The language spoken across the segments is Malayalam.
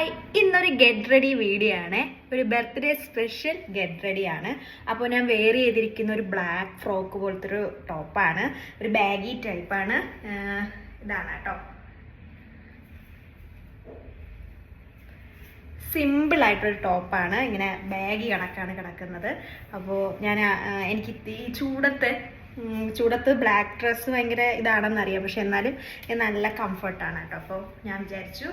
ഹായ്. ഇന്നൊരു ഗെറ്റ് റെഡി വീഡിയോ ആണ്. ഒരു ബർത്ത്ഡേ സ്പെഷ്യൽ ഗെറ്റ് റെഡി ആണ്. അപ്പോൾ ഞാൻ വെയർ ചെയ്തിരിക്കുന്ന ഒരു ബ്ലാക്ക് ഫ്രോക്ക് പോലത്തെ ഒരു ടോപ്പാണ് ഒരു ബാഗി ടൈപ്പാണ് ഇതാണ് കേട്ടോ സിമ്പിൾ ആയിട്ടൊരു ടോപ്പാണ് ഇങ്ങനെ ബാഗി കണക്കാണ് കിടക്കുന്നത്. അപ്പോൾ ഞാൻ എനിക്ക് ഈ ചൂടത്ത് ചൂടത്ത് ബ്ലാക്ക് ഡ്രസ്സ് ഭയങ്കര ഇതാണെന്ന് അറിയാം പക്ഷെ എന്നാലും നല്ല കംഫർട്ടാണ് കേട്ടോ അപ്പോൾ ഞാൻ വിചാരിച്ചു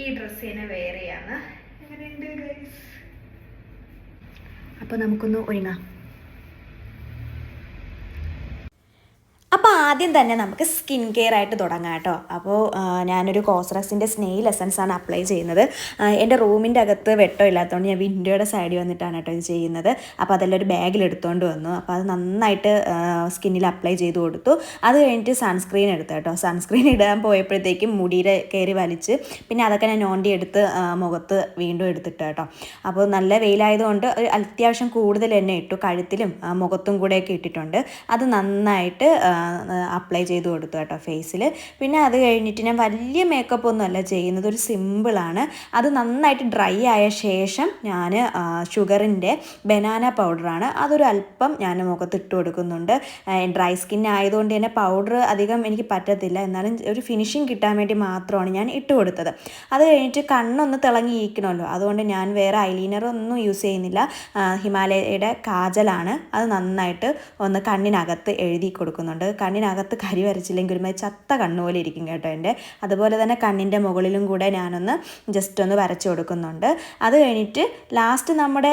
ഈ ഡ്രസ്സ് തന്നെ വെയർ ചെയ്യാന്ന് എങ്ങനെയുണ്ട് ഗൈസ് അപ്പോൾ നമുക്കൊന്ന് ഒരുങ്ങാം. അപ്പോൾ ആദ്യം തന്നെ നമുക്ക് സ്കിൻ കെയർ ആയിട്ട് തുടങ്ങാം കേട്ടോ. അപ്പോൾ ഞാനൊരു കോസ്റക്സിന്റെ സ്നെയിൽ എസൻസ് ആണ് അപ്ലൈ ചെയ്യുന്നത്. എന്റെ റൂമിന്റെ അകത്ത് വെട്ടം ഇല്ലാത്തതുകൊണ്ട് ഞാൻ വിൻഡോയുടെ സൈഡിൽ വന്നിട്ടാണ് കേട്ടോ ഇത് ചെയ്യുന്നത്. അപ്പോൾ അതെല്ലാം ഒരു ബാഗിൽ എടുത്തുകൊണ്ട് വന്നു. അപ്പോൾ അത് നന്നായിട്ട് സ്കിന്നിൽ അപ്ലൈ ചെയ്ത് കൊടുത്തു. അത് കഴിഞ്ഞിട്ട് സൺസ്ക്രീൻ എടുത്തു കേട്ടോ. സൺസ്ക്രീൻ ഇടാൻ പോയപ്പോഴത്തേക്കും മുടിയിൽ കയറി വലിച്ച് പിന്നെ അതൊക്കെ ഞാൻ നോണ്ടി എടുത്ത് മുഖത്ത് വീണ്ടും എടുത്തിട്ട് കേട്ടോ. അപ്പോൾ നല്ല വെയിലായതുകൊണ്ട് ഒരു അത്യാവശ്യം കൂടുതൽ തന്നെ ഇട്ടു. കഴുത്തിലും മുഖത്തും കൂടെയൊക്കെ ഇട്ടിട്ടുണ്ട്. അത് നന്നായിട്ട് അപ്ലൈ ചെയ്ത് കൊടുത്തു കേട്ടോ ഫേസിൽ പിന്നെ അത് കഴിഞ്ഞിട്ട് ഞാൻ വലിയ മേക്കപ്പ് ഒന്നുമല്ല ചെയ്യുന്നത്. ഒരു സിമ്പിളാണ് അത് നന്നായിട്ട് ഡ്രൈ ആയ ശേഷം ഞാൻ ഷുഗറിന്റെ ബനാന പൗഡറാണ് അതൊരു അല്പം ഞാൻ മുഖത്ത് ഇട്ട് കൊടുക്കുന്നുണ്ട്. ഡ്രൈ സ്കിൻ ആയതുകൊണ്ട് തന്നെ പൗഡർ അധികം എനിക്ക് പറ്റത്തില്ല. എന്നാലും ഒരു ഫിനിഷിങ് കിട്ടാൻ വേണ്ടി മാത്രമാണ് ഞാൻ ഇട്ട് കൊടുത്തത്. അത് കഴിഞ്ഞിട്ട് കണ്ണൊന്ന് തിളങ്ങിയിരിക്കണമല്ലോ അതുകൊണ്ട് ഞാൻ വേറെ ഐലൈനർ ഒന്നും യൂസ് ചെയ്യുന്നില്ല. ഹിമാലയയുടെ കാജലാണ്. അത് നന്നായിട്ട് ഒന്ന് കണ്ണിനകത്ത് എഴുതി കൊടുക്കുന്നുണ്ട്. കണ്ണിനകത്ത് കരി വരച്ചില്ലെങ്കിൽ ഒരുമാതിരി ചത്ത കണ്ണ് പോലെ ഇരിക്കും കേട്ടോ എന്റെ. അതുപോലെ തന്നെ കണ്ണിന്റെ മുകളിലും കൂടെ ഞാനൊന്ന് ജസ്റ്റ് ഒന്ന് വരച്ചു കൊടുക്കുന്നുണ്ട്. അത് കഴിഞ്ഞിട്ട് ലാസ്റ്റ് നമ്മുടെ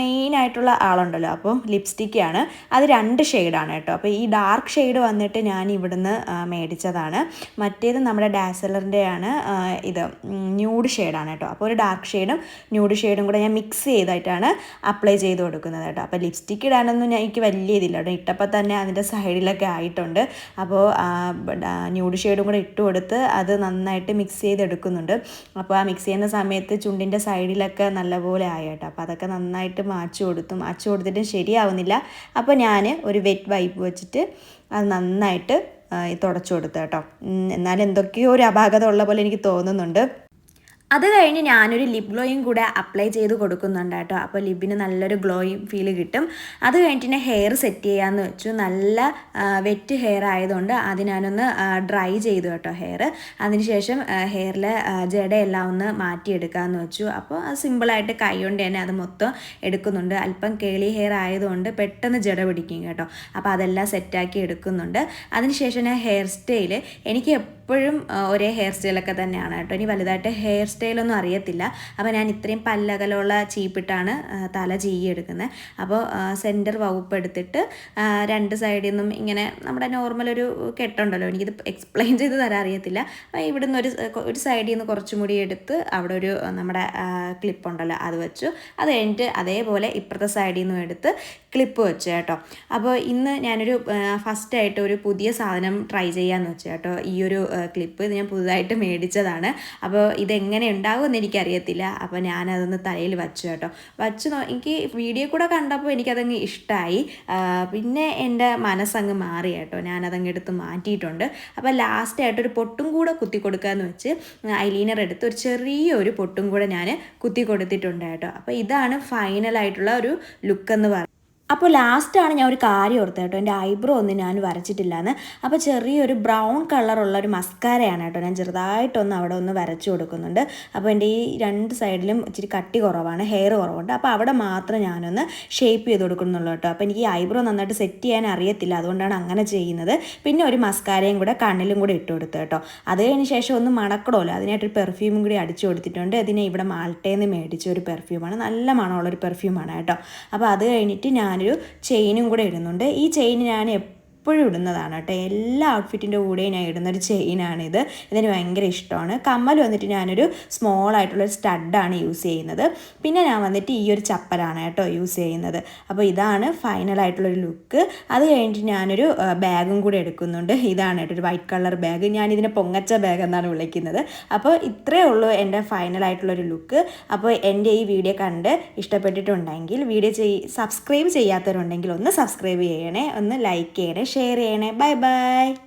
മെയിൻ ആയിട്ടുള്ള ആളുണ്ടല്ലോ. അപ്പോൾ ലിപ്സ്റ്റിക്കാണ് അത് രണ്ട് ഷെയ്ഡാണ് കേട്ടോ. അപ്പോൾ ഈ ഡാർക്ക് ഷെയ്ഡ് വന്നിട്ട് ഞാൻ ഇവിടുന്ന് മേടിച്ചതാണ്. മറ്റേത് നമ്മുടെ ഡാസലറിന്റെ ആണ് ഇത് ന്യൂഡ് ഷെയ്ഡാണ് കേട്ടോ. അപ്പോൾ ഒരു ഡാർക്ക് ഷെയ്ഡും ന്യൂഡ് ഷെയ്ഡും കൂടെ ഞാൻ മിക്സ് ചെയ്തായിട്ടാണ് അപ്ലൈ ചെയ്ത് കൊടുക്കുന്നത് കേട്ടോ. അപ്പോൾ ലിപ്സ്റ്റിക്ക് ഇടാനൊന്നും ഞാൻ എനിക്ക് വലിയ ഇതില്ല കേട്ടോ. ഇട്ടപ്പോൾ തന്നെ അതിന്റെ സൈഡിലൊക്കെ ആയിട്ടുണ്ട്. അപ്പോൾ ന്യൂഡ് ഷെയ്ഡും കൂടെ ഇട്ട് കൊടുത്ത് അത് നന്നായിട്ട് മിക്സ് ചെയ്തെടുക്കുന്നുണ്ട്. അപ്പോൾ ആ മിക്സ് ചെയ്യുന്ന സമയത്ത് ചുണ്ടിന്റെ സൈഡിലൊക്കെ നല്ലപോലെ ആയി കേട്ടോ. അപ്പോൾ അതൊക്കെ നന്നായിട്ട് മാച്ചു കൊടുത്തു. മാച്ചു കൊടുത്തിട്ടും ശരിയാവുന്നില്ല. അപ്പോൾ ഞാൻ ഒരു വെറ്റ് വൈപ്പ് വെച്ചിട്ട് അത് നന്നായിട്ട് തുടച്ചു കൊടുത്തു കേട്ടോ. എന്നാൽ എന്തൊക്കെയോ ഒരു അപാകത ഉള്ള പോലെ എനിക്ക് തോന്നുന്നുണ്ട്. അത് കഴിഞ്ഞ് ഞാനൊരു ലിപ് ഗ്ലോയും കൂടെ അപ്ലൈ ചെയ്ത് കൊടുക്കുന്നുണ്ട് കേട്ടോ. അപ്പോൾ ലിബിന് നല്ലൊരു ഗ്ലോയും ഫീൽ കിട്ടും. അത് കഴിഞ്ഞിട്ട് പിന്നെ ഹെയർ സെറ്റ് ചെയ്യാമെന്ന് വെച്ചു. നല്ല വെറ്റ് ഹെയർ ആയതുകൊണ്ട് അത് ഞാനൊന്ന് ഡ്രൈ ചെയ്തു കേട്ടോ ഹെയർ അതിനുശേഷം ഹെയറിലെ ജടയെല്ലാം ഒന്ന് മാറ്റിയെടുക്കാമെന്ന് വെച്ചു. അപ്പോൾ അത് സിമ്പിളായിട്ട് കൈ കൊണ്ട് തന്നെ അത് മൊത്തം എടുക്കുന്നുണ്ട്. അല്പം കേളി ഹെയർ ആയതുകൊണ്ട് പെട്ടെന്ന് ജട പിടിക്കും കേട്ടോ. അപ്പോൾ അതെല്ലാം സെറ്റാക്കി എടുക്കുന്നുണ്ട്. അതിനുശേഷം ഹെയർ സ്റ്റൈൽ എനിക്ക് എപ്പോഴും ഒരേ ഹെയർ സ്റ്റൈലൊക്കെ തന്നെയാണ് കേട്ടോ. ഇനി വലുതായിട്ട് ഹെയർ സ്റ്റൈലൊന്നും അറിയത്തില്ല. അപ്പോൾ ഞാൻ ഇത്രയും പല്ലകലുള്ള ചീപ്പിട്ടാണ് തല ചെയ്യെടുക്കുന്നത് അപ്പോൾ സെന്റർ വകുപ്പ് എടുത്തിട്ട് രണ്ട് സൈഡിൽ നിന്നും ഇങ്ങനെ നമ്മുടെ നോർമൽ ഒരു കെട്ടുണ്ടല്ലോ. എനിക്കിത് എക്സ്പ്ലെയിൻ ചെയ്ത് തരാൻ അറിയത്തില്ല. അപ്പോൾ ഇവിടുന്ന് ഒരു ഒരു സൈഡിൽ നിന്ന് കുറച്ചും കൂടി എടുത്ത് അവിടെ ഒരു നമ്മുടെ ക്ലിപ്പ് ഉണ്ടല്ലോ അത് വെച്ചു. അത് കഴിഞ്ഞിട്ട് അതേപോലെ ഇപ്പുറത്തെ സൈഡിൽ നിന്നും എടുത്ത് ക്ലിപ്പ് വെച്ചു കേട്ടോ. അപ്പോൾ ഇന്ന് ഞാനൊരു ഫസ്റ്റായിട്ട് ഒരു പുതിയ സാധനം ട്രൈ ചെയ്യാമെന്ന് വെച്ചു കേട്ടോ. ഈ ഒരു ക്ലിപ്പ് ഇത് ഞാൻ പുതുതായിട്ട് മേടിച്ചതാണ്. അപ്പോൾ ഇതെങ്ങനെ ഉണ്ടാകുമെന്ന് എനിക്കറിയത്തില്ല. അപ്പോൾ ഞാനതൊന്ന് തലയിൽ വച്ചു കേട്ടോ. വച്ച് എനിക്ക് വീഡിയോ കൂടെ കണ്ടപ്പോൾ എനിക്കതങ്ങ് ഇഷ്ടമായി പിന്നെ എന്റെ മനസ്സങ്ങ് മാറി കേട്ടോ. ഞാനതങ്ങ് എടുത്ത് മാറ്റിയിട്ടുണ്ട്. അപ്പോൾ ലാസ്റ്റ് ആയിട്ട് ഒരു പൊട്ടും കൂടെ കുത്തി കൊടുക്കാമെന്ന് വെച്ച് ഐലീനർ എടുത്ത് ഒരു ചെറിയൊരു പൊട്ടും കൂടെ ഞാൻ കുത്തി കൊടുത്തിട്ടുണ്ട് കേട്ടോ. അപ്പോൾ ഇതാണ് ഫൈനലായിട്ടുള്ള ഒരു ലുക്ക് എന്ന് പറയുന്നത് അപ്പോൾ ലാസ്റ്റാണ് ഞാൻ ഒരു കാര്യം ഓർത്തത് കേട്ടോ. എന്റെ ഐബ്രോ ഒന്നും ഞാൻ വരച്ചിട്ടില്ലാന്ന്. അപ്പോൾ ചെറിയൊരു ബ്രൗൺ കളറുള്ള ഒരു മസ്കാരയാണ് കേട്ടോ. ഞാൻ ചെറുതായിട്ടൊന്ന് അവിടെ ഒന്ന് വരച്ചു കൊടുക്കുന്നുണ്ട്. അപ്പോൾ എന്റെ ഈ രണ്ട് സൈഡിലും ഇച്ചിരി കട്ടി കുറവാണ് ഹെയർ കുറവുണ്ട്. അപ്പോൾ അവിടെ മാത്രം ഞാനൊന്ന് ഷേപ്പ് ചെയ്ത് കൊടുക്കുന്നുള്ളൂ കേട്ടോ. അപ്പോൾ എനിക്ക് ഈ ഐബ്രോ നന്നായിട്ട് സെറ്റ് ചെയ്യാൻ അറിയത്തില്ല. അതുകൊണ്ടാണ് അങ്ങനെ ചെയ്യുന്നത്. പിന്നെ ഒരു മസ്കാരയും കൂടെ കണ്ണിലും കൂടെ ഇട്ട് കൊടുത്തു കേട്ടോ. അത് കഴിഞ്ഞ ശേഷം ഒന്ന് മണക്കണമല്ലോ. അതിനായിട്ടൊരു പെർഫ്യൂമും കൂടി അടിച്ചു കൊടുത്തിട്ടുണ്ട്. അതിനെ ഇവിടെ മാൾട്ടേന്ന് മേടിച്ച ഒരു പെർഫ്യൂമാണ് നല്ല മണമുള്ളൊരു പെർഫ്യൂമാണ് കേട്ടോ. അപ്പോൾ അത് കഴിഞ്ഞിട്ട് ഞാനൊരു ചെയിനും കൂടെ ഇടുന്നുണ്ട്. ഈ ചെയിൻ ഞാൻ എപ്പോഴും ഇടുന്നതാണ് കേട്ടോ. എല്ലാ ഔട്ട്ഫിറ്റിന്റെ കൂടെ ഞാൻ ഇടുന്നൊരു ചെയിനാണിത് ഇതിന് ഭയങ്കര ഇഷ്ടമാണ്. കമ്മൽ വന്നിട്ട് ഞാനൊരു സ്മോൾ ആയിട്ടുള്ള സ്റ്റഡാണ് യൂസ് ചെയ്യുന്നത്. പിന്നെ ഞാൻ വന്നിട്ട് ഈ ഒരു ചപ്പലാണ് കേട്ടോ യൂസ് ചെയ്യുന്നത്. അപ്പോൾ ഇതാണ് ഫൈനൽ ആയിട്ടുള്ളൊരു ലുക്ക് അത് കഴിഞ്ഞിട്ട് ഞാനൊരു ബാഗും കൂടെ എടുക്കുന്നുണ്ട്. ഇതാണ് കേട്ടോ ഒരു വൈറ്റ് കളർ ബാഗ് ഞാൻ ഇതിനെ പൊങ്ങച്ച ബാഗ് എന്നാണ് വിളിക്കുന്നത്. അപ്പോൾ ഇത്രയേ ഉള്ളൂ എന്റെ ഫൈനൽ ആയിട്ടുള്ളൊരു ലുക്ക് അപ്പോൾ എന്റെ ഈ വീഡിയോ കണ്ട് ഇഷ്ടപ്പെട്ടിട്ടുണ്ടെങ്കിൽ വീഡിയോ ചെയ് സബ്സ്ക്രൈബ് ചെയ്യാത്തവരുണ്ടെങ്കിൽ ഒന്ന് സബ്സ്ക്രൈബ് ചെയ്യണേ ഒന്ന് ലൈക്ക് ചെയ്യണേ ഷെയർ ചെയ്യണേ. Bye bye.